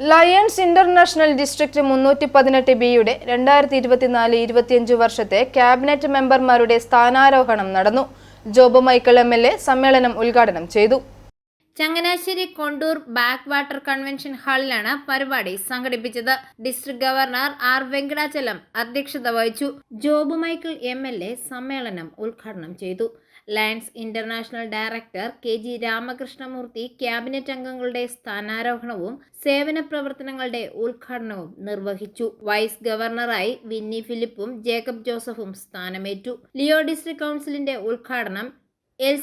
Lions international district മുന്നൂറ്റി പതിനെട്ട് ബിയുടെ രണ്ടായിരത്തി ഇരുപത്തിനാല് ഇരുപത്തിയഞ്ച് വർഷത്തെ ക്യാബിനറ്റ് മെമ്പർമാരുടെ സ്ഥാനാരോഹണം നടന്നു. Job Michael M L A സമ്മേളനം ഉദ്ഘാടനം ചെയ്തു. Changanassery Kondoor back water convention ഹാളിലാണ് പരിപാടി സംഘടിപ്പിച്ചത്. ഡിസ്ട്രിക്ട് ഗവർണർ ആർ വെങ്കടാചലം അധ്യക്ഷത വഹിച്ചു. Job Michael M L A സമ്മേളനം ഉദ്ഘാടനം ചെയ്തു. Lions international director K G Ramakrishnamoorthy cabinet അംഗങ്ങളുടെ സ്ഥാനാരോഹണവും സേവന പ്രവർത്തനങ്ങളുടെ ഉദ്ഘാടനവും നിർവഹിച്ചു. വൈസ് ഗവർണറായി വിന്നി ഫിലിപ്പും ജേക്കബ് ജോസഫും സ്ഥാനമേറ്റു. ലിയോ ഡിസ്ട്രിക്ട് കൗൺസിലിന്റെ ഉദ്ഘാടനം എൽ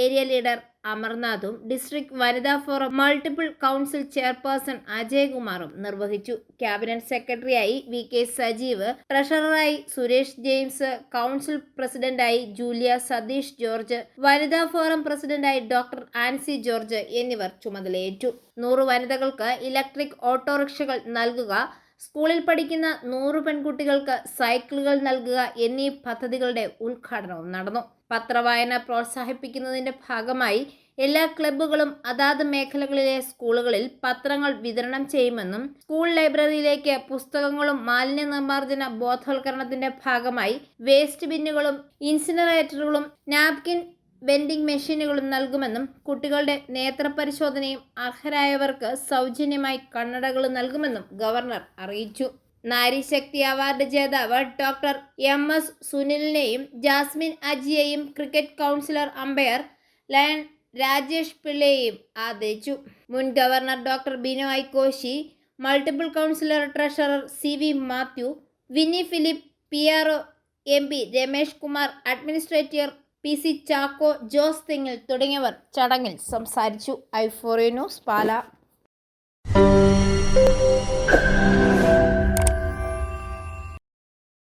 ഏരിയ ലീഡർ അമർനാഥും ഡിസ്ട്രിക്ട് വനിതാ ഫോറം മൾട്ടിപ്പിൾ കൗൺസിൽ ചെയർപേഴ്സൺ അജയകുമാറും നിർവഹിച്ചു. ക്യാബിനറ്റ് സെക്രട്ടറിയായി വി കെ സജീവ് ട്രഷററായി സുരേഷ് ജെയിംസ് കൗൺസിൽ പ്രസിഡന്റായി ജൂലിയ സതീഷ് ജോർജ് വനിതാ ഫോറം പ്രസിഡന്റായി ഡോക്ടർ ആൻസി ജോർജ് എന്നിവർ ചുമതലയേറ്റു. നൂറ് വനിതകൾക്ക് ഇലക്ട്രിക് ഓട്ടോറിക്ഷകൾ നൽകുക സ്കൂളിൽ പഠിക്കുന്ന നൂറ് പെൺകുട്ടികൾക്ക് സൈക്കിളുകൾ നൽകുക എന്നീ പദ്ധതികളുടെ ഉദ്ഘാടനവും നടന്നു. പത്രവായന പ്രോത്സാഹിപ്പിക്കുന്നതിന്റെ ഭാഗമായി എല്ലാ ക്ലബ്ബുകളും അതാത് മേഖലകളിലെ സ്കൂളുകളിൽ പത്രങ്ങൾ വിതരണം ചെയ്യുമെന്നും സ്കൂൾ ലൈബ്രറിയിലേക്ക് പുസ്തകങ്ങളും മാലിന്യ നിർമ്മാർജന ബോധവൽക്കരണത്തിന്റെ ഭാഗമായി വേസ്റ്റ് ബിന്നുകളും ഇൻസിനറേറ്ററുകളും നാപ്കിൻ വെൻഡിംഗ് മെഷീനുകളും നൽകുമെന്നും കുട്ടികളുടെ നേത്രപരിശോധനയും അർഹരായവർക്ക് സൗജന്യമായി കണ്ണടകളും നൽകുമെന്നും ഗവർണർ അറിയിച്ചു. നാരീശക്തി അവാർഡ് ജേതാവ് ഡോക്ടർ എം എസ് സുനിലിനെയും Jasmine അജിയെയും cricket councillor umpire lion Rajesh പിള്ളയെയും ആദരിച്ചു. മുൻ governor doctor Binoy Koshy multiple councillor treasurer C V Mathew Winnie Philip P R M P Ramesh Kumar administrator P C Chacko Jose Thingil തുടങ്ങിയവർ ചടങ്ങിൽ സംസാരിച്ചു. ഐഫോറിയ news പാല.